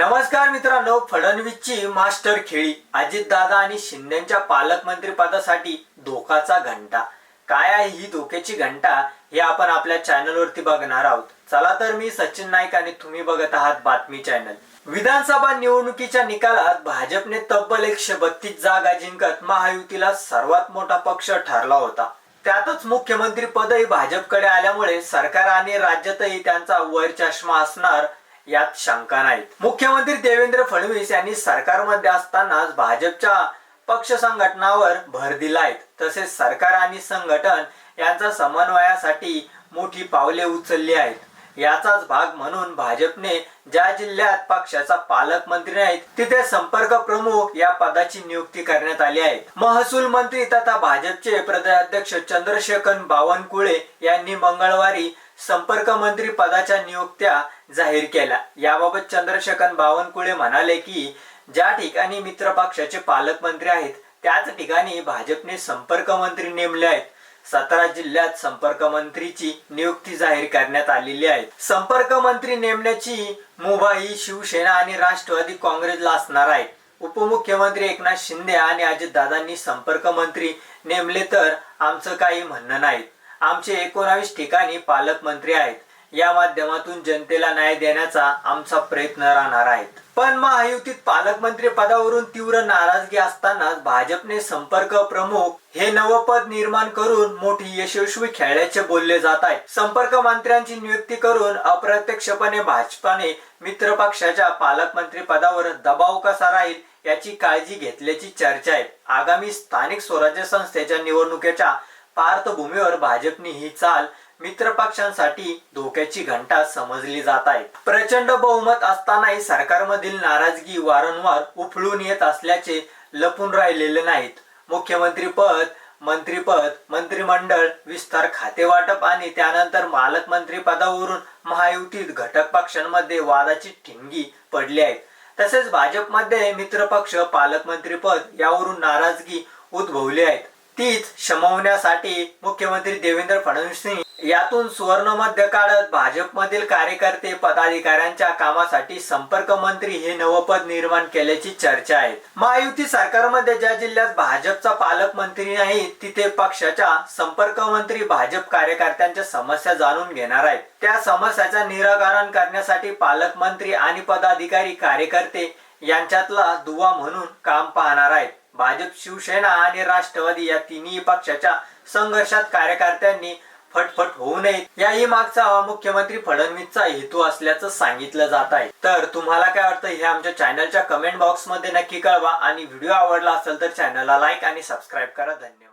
नमस्कार मित्रांनो फडणवीसची मास्टर खेळी अजितदादा आणि शिंदेच्या पालकमंत्री पदासाठी धोकाचा घंटा. काय आहे ही धोक्याची घंटा हे आपण आपल्या चॅनलवरती बघणार आहोत. चला तर मी सचिन नाईक आणि तुम्ही बघत आहात बातमी चॅनल. विधानसभा निवडणुकीच्या निकालात भाजपने तब्बल एकशे बत्तीस जागा जिंकत महायुतीला सर्वात मोठा पक्ष ठरला होता. त्यातच मुख्यमंत्री पदही भाजपकडे आल्यामुळे सरकार आणि राज्यातही त्यांचा वर चष्मा असणार यात शंका नाही मुख्यमंत्री देवेंद्र फडणवीस यांनी सरकारमध्ये असतानाच भाजपच्या पक्ष संघटनावर भर दिलाय. तसेच सरकार आणि संघटन यांचा समन्वयासाठी मोठी पावले उचलली आहेत. याचाच भाग म्हणून भाजपने ज्या जिल्ह्यात पक्षाचा पालकमंत्री आहेत तिथे संपर्क प्रमुख या पदाची नियुक्ती करण्यात आली आहे. महसूल मंत्री तथा भाजपचे प्रदेशाध्यक्ष चंद्रशेखर बावनकुळे यांनी मंगळवारी संपर्क मंत्री पदाच्या नियुक्त्या जाहीर केल्या. याबाबत चंद्रशेखर बावनकुळे म्हणाले की ज्या ठिकाणी मित्र पक्षाचे पालकमंत्री आहेत त्याच ठिकाणी भाजपने संपर्क मंत्री नेमले आहेत. सतरा जिल्ह्यात संपर्क मंत्रीची नियुक्ती जाहीर करण्यात आलेली आहे. संपर्क मंत्री नेमण्याची मुभा ही शिवसेना आणि राष्ट्रवादी काँग्रेसला असणार आहे. उपमुख्यमंत्री एकनाथ शिंदे आणि अजितदादांनी संपर्क मंत्री नेमले तर आमचं काही म्हणणं नाही. आमचे एकोणावीस ठिकाणी पालकमंत्री आहेत. या माध्यमातून जनतेला न्याय देण्याचा आमचा प्रयत्न राहणार आहे पण महायुतीत पालकमंत्री पदावरून तीव्र नाराजगी असतानाच भाजपने संपर्क प्रमुख हे नवपद निर्माण करून मोठी यशस्वी खेळल्याचे बोलले जात आहे. संपर्क मंत्र्यांची नियुक्ती करून अप्रत्यक्षपणे भाजपाने मित्र पक्षाच्या पालकमंत्री पदावर दबाव कसा राहील याची काळजी घेतल्याची चर्चा आहे. आगामी स्थानिक स्वराज्य संस्थेच्या निवडणुकीच्या पार्श्वभूमीवर भाजपने ही चाल मित्र पक्षांसाठी धोक्याची घंटा समजली जात आहे. प्रचंड बहुमत असतानाही सरकारमधील नाराजगी वारंवार उफळून येत असल्याचे लपून राहिलेले नाहीत. मुख्यमंत्री पद मंत्रीपद मंत्रिमंडळ विस्तार खाते वाटप आणि त्यानंतर मालकमंत्री पदावरून महायुतीत घटक पक्षांमध्ये वादाची ठिणगी पडली आहे. तसेच भाजपमध्ये मित्रपक्ष पालकमंत्री पद यावरून नाराजगी उद्भवली आहेत. तीच शमवण्यासाठी मुख्यमंत्री देवेंद्र फडणवीस यातून सुवर्ण मध्य काढत भाजपमधील कार्यकर्ते पदाधिकाऱ्यांच्या कामासाठी संपर्क मंत्री हे नवपद निर्माण केल्याची चर्चा आहे. महायुती सरकारमध्ये ज्या जिल्ह्यात भाजपचा पालकमंत्री नाही तिथे पक्षाच्या संपर्क मंत्री भाजप कार्यकर्त्यांच्या समस्या जाणून घेणार आहेत. त्या समस्याचा निराकरण करण्यासाठी पालकमंत्री आणि पदाधिकारी कार्यकर्ते यांच्यातला दुवा म्हणून काम पाहणार आहेत. भाजप शिवसेना आणि राष्ट्रवादी या तिन्ही पक्षाच्या संघर्षात कार्यकर्त्यांनी फटफट होऊ नये. याही मागचा मुख्यमंत्री फडणवीसचा हेतू असल्याचं सांगितलं जात आहे. तर तुम्हाला काय वाटतं हे आमच्या चॅनलच्या कमेंट बॉक्समध्ये नक्की कळवा. आणि व्हिडिओ आवडला असेल तर चॅनलला लाईक आणि सबस्क्राईब करा. धन्यवाद.